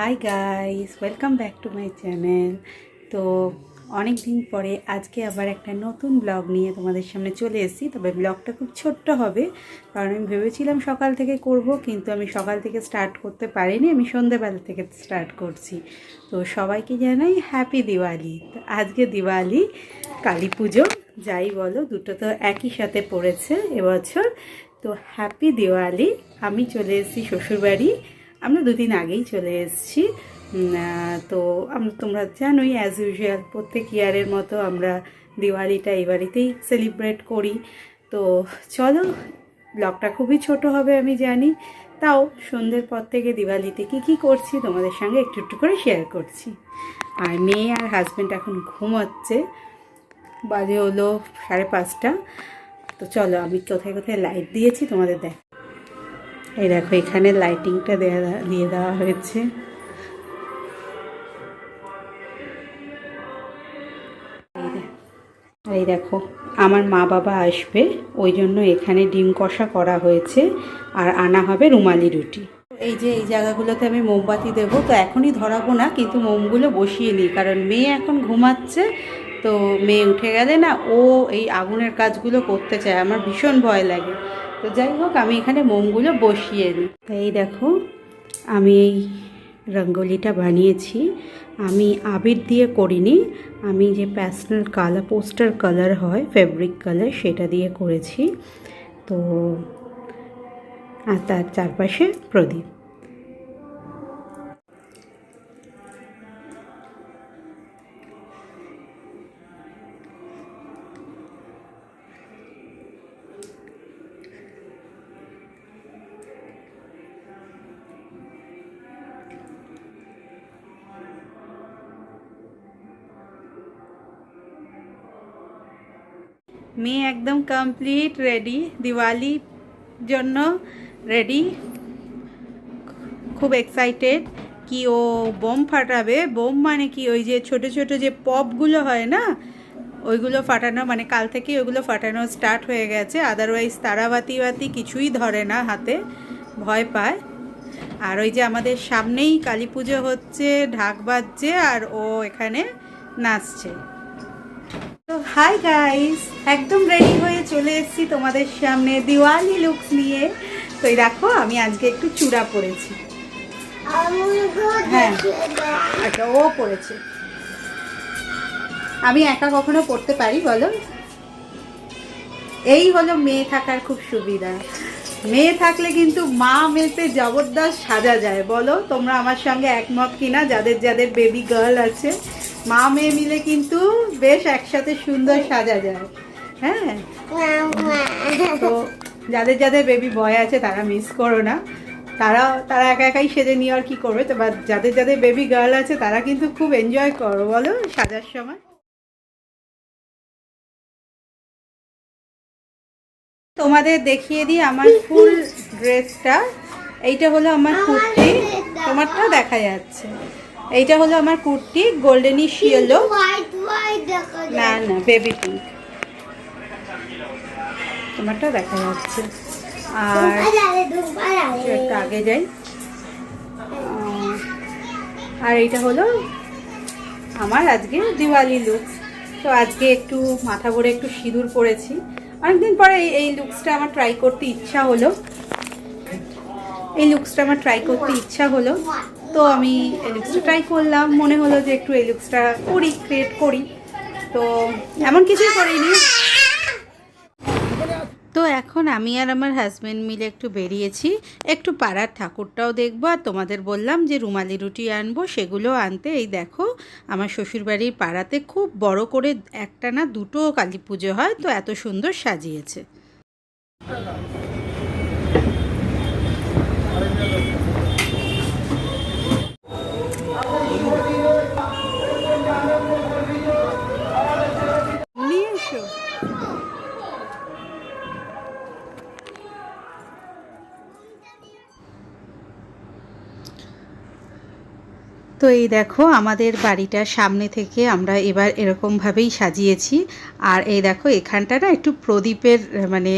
Hi guys welcome back to my channel তো অনেক দিন পরে আজকে আবার একটা নতুন ব্লগ নিয়ে তোমাদের সামনে চলে এসেছি। তবে ব্লগটা খুব ছোট্ট হবে, কারণ আমি ভেবেছিলাম সকাল থেকে করব, কিন্তু আমি সকাল থেকে স্টার্ট করতে পারিনি, আমি সন্ধেবেলা থেকে স্টার্ট করছি। তো সবাইকে জানাই হ্যাপি দিওয়ালি আজকে দিওয়ালি কালী পুজো, যাই বলো, দুটো তো একই সাথে পড়েছে এবছর। তো হ্যাপি দিওয়ালি আমি চলে এসেছি শ্বশুরবাড়ি। আমরা দুদিন আগেই চলে এসেছি। তো আমরা তোমরা জানোই অ্যাজ ইউজুয়াল প্রত্যেক ইয়ারের মতো আমরা দিওয়ালিটা এই বাড়িতেই সেলিব্রেট করি। তো চলো ব্লগটা খুবই ছোট হবে আমি জানি। তাও সন্ধ্যের পর থেকে দিওয়ালিতে কী কী করছি তোমাদের সঙ্গে একটু একটু করে শেয়ার করছি। আর মেয়ে আর হাজব্যান্ড এখন ঘুমাচ্ছে। বাজে হলো সাড়ে পাঁচটা। তো চলো, আমি কোথায় কোথায় লাইট দিয়েছি তোমাদের দেখ এই দেখো, এখানে লাইটিংটা দেওয়া দিয়ে দেওয়া হয়েছে। এই দেখো, আমার মা বাবা আসবে, ওই জন্য এখানে ডিম কষা করা হয়েছে, আর আনা হবে রুমালি রুটি। এই যে, এই জায়গাগুলোতে আমি মোমবাতি দেবো, তো এখনই ধরাবো না, কিন্তু মোমগুলো বসিয়ে নিই, কারণ মেয়ে এখন ঘুমাচ্ছে, তো মেয়ে উঠে গেলে না, ও এই আগুনের কাজগুলো করতে চায়, আমার ভীষণ ভয় লাগে। তো যাই হোক, আমি এখানে মোমগুলো বসিয়ে নিই তো এই দেখো, আমি এই রঙ্গোলিটা বানিয়েছি। আমি আবির দিয়ে করিনি, আমি যে প্যাসনাল কালার পোস্টার কালার হয় ফেব্রিক কালার সেটা দিয়ে করেছি। তো আর তার চারপাশে প্রদীপ। মেয়ে একদম কমপ্লিট রেডি দিওয়ালি জন্য রেডি খুব এক্সাইটেড কি ও বোম ফাটাবে? বোম মানে কি? ওই যে ছোট ছোট যে পপগুলো হয় না? ওইগুলো ফাটানো মানে কাল থেকে ওইগুলো ফাটানো স্টার্ট হয়ে গেছে। আদারওয়াইজ তারাবাতি বাতি কিছুই ধরে না হাতে, ভয় পায়। আর ওই যে আমাদের সামনেই কালী পুজো হচ্ছে, ঢাক বাজছে আর ও এখানে নাচছে। হাই গাইস একদম রেডি হয়ে চলে এসেছি তোমাদের সামনে দিওয়ালি লুকস নিয়ে। তো এই দেখো আমি আজকে একটু চূড়া পরেছি। হ্যাঁ ও পড়েছে আমি একা কখনো পড়তে পারি বলো? এই হলো মেয়ে থাকার খুব সুবিধা। মেয়ে থাকলে কিন্তু মা মেয়েতে জবরদস্ত সাজা যায় বলো? তোমরা আমার সঙ্গে একমত কিনা? যাদের যাদের বেবি গার্ল আছে মা মেয়ে মিলে কিন্তু বেশ একসাথে সুন্দর সাজা যায়। হ্যাঁ? তো যাদের যাদের বেবি বয় আছে তারা মিস করো না। তারা তারা একা একাই সেজে নিয়ে আর কি করবে? তো বা যাদের যাদের বেবি গার্ল আছে তারা কিন্তু খুব এনজয় করো বলো সাজার সময়। তোমাদের দেখিয়ে দিই আমার ফুল ড্রেসটা এইটা হলো আমার কুর্তি। তোমারটা দেখা যাচ্ছে। এইটা হলো আমার কুর্তি গোল্ডেনিশ ইয়েলো না না বেবি পিঙ্ক তোমারটা দেখা যাচ্ছে। আর একটু আগে যাই। আর এইটা হলো আমার আজকে দিওয়ালি লুক তো আজকে একটু মাথা ভরে একটু সিঁদুর পরেছি। অনেকদিন পরে এই এই লুকসটা আমার ট্রাই করতে ইচ্ছা হলো। এই লুকসটা আমার ট্রাই করতে ইচ্ছা হলো। তো আমি এই লুকসটা ট্রাই করলাম। মনে হলো যে একটু এই লুকসটা করি ক্রিয়েট করি। তো এমন কিছুই করিনি। তো এখন আমি আর আমার হাজব্যান্ড মিলে একটু বেরিয়েছি। একটু পাড়ার ঠাকুরটাও দেখব। আর তোমাদের বললাম যে রুমালি রুটি আনব, সেগুলো আনতে। এই দেখো, আমার শ্বশুরবাড়ির পাড়াতে খুব বড় করে একটা না দুটো কালী পুজো হয়, তো এত সুন্দর সাজিয়েছে নিয়ে এসো তো এই দেখো, আমাদের বাড়িটার সামনে থেকে আমরা এবার এরকমভাবেই সাজিয়েছি। আর এই দেখো, এখানটা না একটু প্রদীপের মানে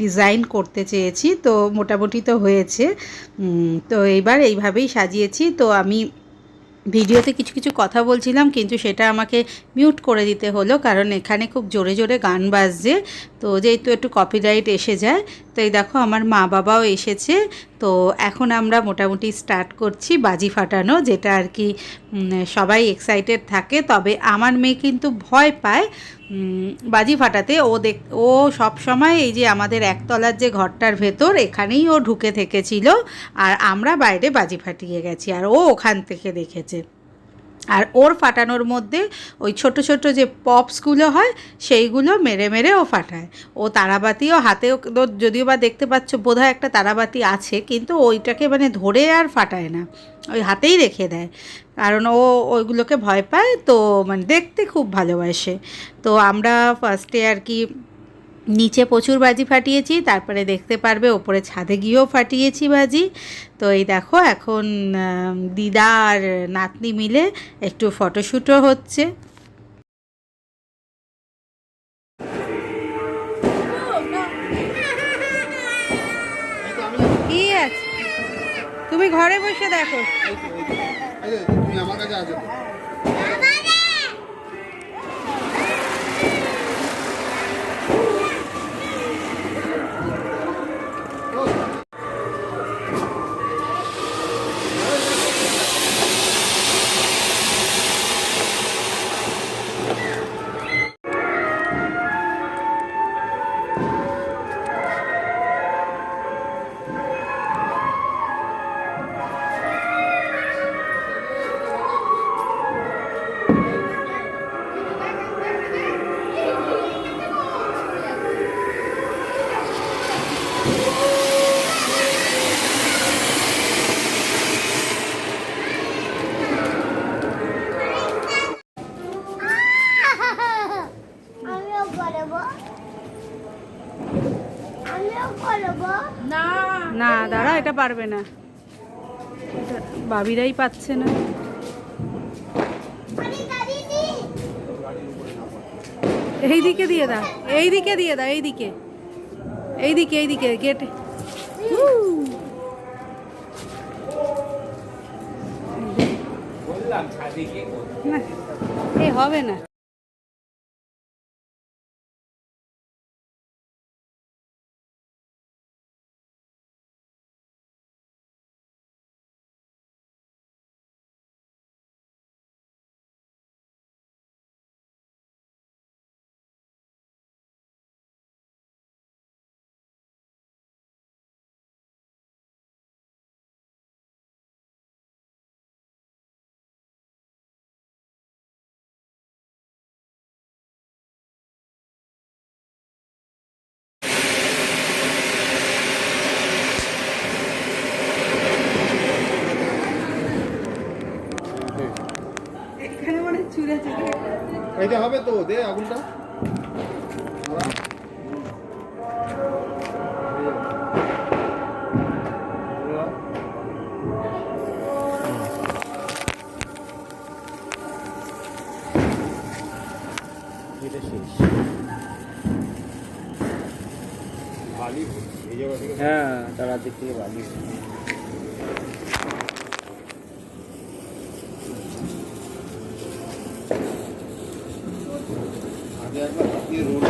ডিজাইন করতে চেয়েছি, তো মোটামুটি তো হয়েছে। তো এইবার এইভাবেই সাজিয়েছি। তো আমি ভিডিওতে কিছু কিছু কথা বলছিলাম, কিন্তু সেটা আমাকে মিউট করে দিতে হলো, কারণ এখানে খুব জোরে জোরে গান বাজছে। তো যেহেতু একটু কপিরাইট এসে যায় তো এই দেখো, আমার মা বাবাও এসেছে। তো এখন আমরা মোটামুটি স্টার্ট করছি বাজি ফাটানো, যেটা আর কি সবাই এক্সাইটেড থাকে। তবে আমার মেয়ে কিন্তু ভয় পায় বাজি ফাটাতে। ও দেখ, ও সব সময় এই যে আমাদের একতলার যে ঘরটার ভেতর, এখানেই ও ঢুকে থেকেছিল। আর আমরা বাইরে বাজি ফাটিয়ে গেছি। আর ও ওখান থেকে দেখেছে। আর ওর ফাটানোর মধ্যে ওই ছোট ছোট যে পপসগুলো হয়, সেইগুলো মেরে মেরে ও ফাটায়। ও তারাবাতিও হাতেও দ- যদিও বা দেখতে পাচ্ছ বোধহয় একটা তারাবাতি আছে, কিন্তু ওইটাকে মানে ধরে আর ফাটায় না। ওই হাতেই রেখে দেয়। কারণ ও ওইগুলোকে ভয় পায়, তো মানে দেখতে খুব ভালোবাসে। তো আমরা ফার্স্টে আর কি নিচে প্রচুর বাজি ফাটিয়েছি, তারপরে দেখতে পারবে ওপরে ছাদে গিয়েও ফাটিয়েছি বাজি। তো এই দেখো এখন দিদা আর নাতনি মিলে একটু ফটোশ্যুটও হচ্ছে। তুমি ঘরে বসে দেখো। তুমি আমার কাছে না। দাঁড়া এটা পারবে না। এটা বাবিরাই পাচ্ছে না। আমি দাদিদি এই দিকে দিয়ে দাও এই দিকে দিয়ে দাও এই দিকে। এই দিকে এই দিকে গেটে। না এ হবে না। এইটা হবে তো দে আগুনটা দাঁড়া। হ্যাঁ তারা দিক থেকে বালি আগে একবার হাত দিয়ে রোল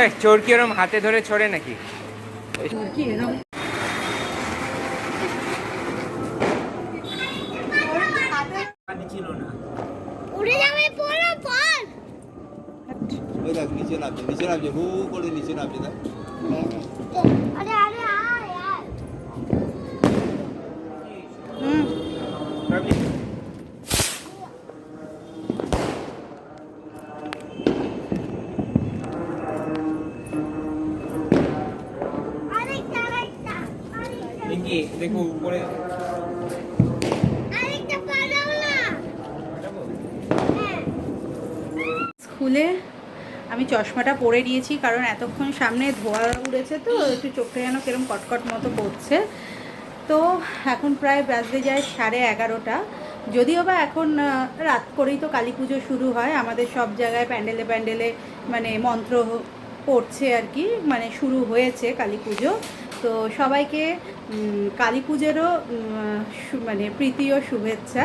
এই চোর কি এরম হাতে ধরে ছড়ে নাকি? নিচে নামছে নিচে নামছে হু করে নিচে নামছে দেখ। দেখো উপরে। হ্যাঁ। স্কুলে আমি চশমাটা পরে নিয়েছি কারণ এতক্ষণ সামনে ধোয়া উড়েছে তো একটু চোখটা যেন কিরম কটকট মতো করছে। তো এখন প্রায় বাজতে যায় সাড়ে এগারোটা। যদিও বা এখন রাত করেই তো কালী পুজো শুরু হয় আমাদের সব জায়গায় প্যান্ডেলে প্যান্ডেলে মানে মন্ত্র পড়ছে আর কি মানে শুরু হয়েছে কালী পুজো। তো সবাইকে কালী পুজোরও মানে প্রীতি ও শুভেচ্ছা।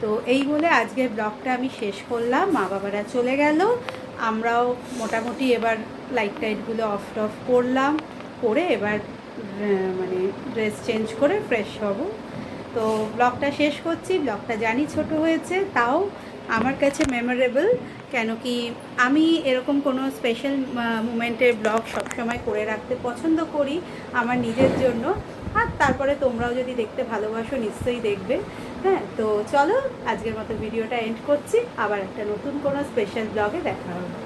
তো এই বলে আজকের ব্লগটা আমি শেষ করলাম। মা বাবারা চলে গেল। আমরাও মোটামুটি এবার লাইট টাইটগুলো অফ টফ করলাম। করে এবার মানে ড্রেস চেঞ্জ করে ফ্রেশ হব। তো ব্লগটা শেষ করছি। ব্লগটা জানি ছোট হয়েছে, তাও আমার কাছে মেমোরেবল কেন কি আমি এরকম কোনো স্পেশাল মুমেন্টের ব্লগ সবসময় করে রাখতে পছন্দ করি আমার নিজের জন্য। আর তারপরে তোমরাও যদি দেখতে ভালোবাসো, নিশ্চয়ই দেখবে। হ্যাঁ তো চলো আজকের মতো ভিডিওটা এন্ড করছি। আবার একটা নতুন কোনো স্পেশাল ব্লগে দেখা হবে।